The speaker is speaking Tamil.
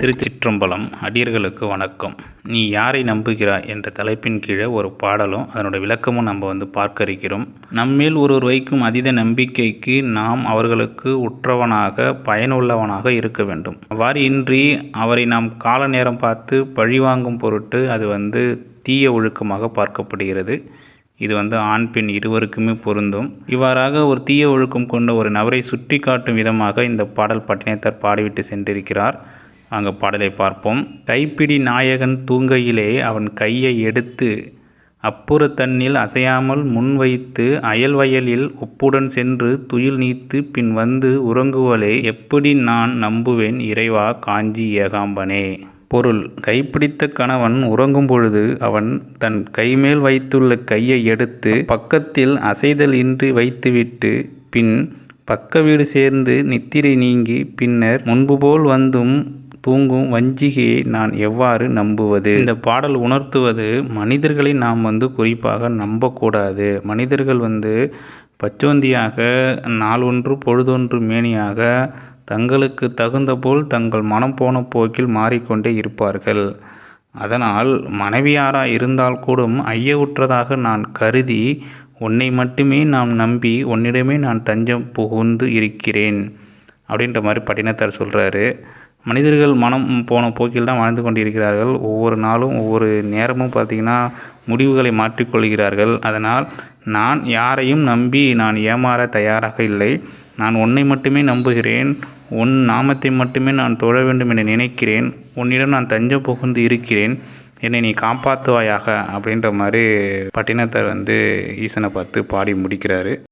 திருச்சிற்றம்பலம் அடியர்களுக்கு வணக்கம். நீ யாரை நம்புகிறாய் என்ற தலைப்பின் கீழே ஒரு பாடலும் அதனோட விளக்கமும் நம்ம வந்து பார்க்க இருக்கிறோம் நம்மேல் ஒருவர் வைக்கும் அதீத நம்பிக்கைக்கு நாம் அவர்களுக்கு உற்றவனாக பயனுள்ளவனாக இருக்க வேண்டும். அவ்வாறு இன்றி அவரை நாம் கால நேரம் பார்த்து பழிவாங்கும் பொருட்டு அது வந்து தீய ஒழுக்கமாக பார்க்கப்படுகிறது. இது வந்து ஆண் பெண் இருவருக்குமே பொருந்தும். இவ்வாறாக ஒரு தீய ஒழுக்கம் கொண்ட ஒரு நபரை சுட்டி காட்டும் விதமாக இந்த பாடல் பட்டினத்தார் பாடிவிட்டு சென்றிருக்கிறார். அங்கே பாடலை பார்ப்போம். கைப்பிடி நாயகன் தூங்கையிலே அவன் கையை எடுத்து அப்புற தன்னில் அசையாமல் முன்வைத்து அயல் வயலில் ஒப்புடன் சென்று துயில் நீத்து பின் வந்து உறங்குவலே எப்படி நான் நம்புவேன் இறைவா காஞ்சி ஏகாம்பனே. பொருள். கைப்பிடித்த கணவன் உறங்கும் பொழுது அவன் தன் கைமேல் வைத்துள்ள கையை எடுத்து பக்கத்தில் அசைதல் இன்றி வைத்துவிட்டு பின் பக்க வீடு சேர்ந்து நித்திரை நீங்கி பின்னர் முன்பு போல் வந்தும் தூங்கும் வஞ்சிகையை நான் எவ்வாறு நம்புவது? இந்த பாடல் உணர்த்துவது மனிதர்களை நாம் வந்து குறிப்பாக நம்பக்கூடாது. மனிதர்கள் வந்து பச்சோந்தியாக நாளொன்று பொழுதொன்று மேனியாக தங்களுக்கு தகுந்தபோல் தங்கள் மனம் போன போக்கில் மாறிக்கொண்டே இருப்பார்கள். அதனால் மனைவியாராக இருந்தால் கூடும் ஐயவுற்றதாக நான் கருதி உன்னை மட்டுமே நாம் நம்பி உன்னிடமே நான் தஞ்சம் புகுந்து இருக்கிறேன் அப்படின்ற மாதிரி பட்டினத்தார் சொல்கிறாரு மனிதர்கள் மனம் போன போக்கில் தான் வாழ்ந்து கொண்டிருக்கிறார்கள். ஒவ்வொரு நாளும் ஒவ்வொரு நேரமும் பார்த்திங்கன்னா முடிவுகளை மாற்றிக்கொள்கிறார்கள். அதனால் நான் யாரையும் நம்பி நான் ஏமாற தயாராக இல்லை. நான் உன்னை மட்டுமே நம்புகிறேன். உன் நாமத்தை மட்டுமே நான் தொழ வேண்டும் என நினைக்கிறேன். உன்னிடம் நான் தஞ்சம் புகுந்து இருக்கிறேன். என்னை நீ காப்பாற்றுவாயாக அப்படின்ற மாதிரி பட்டினத்தார் வந்து ஈசனை பார்த்து பாடி முடிக்கிறாரு.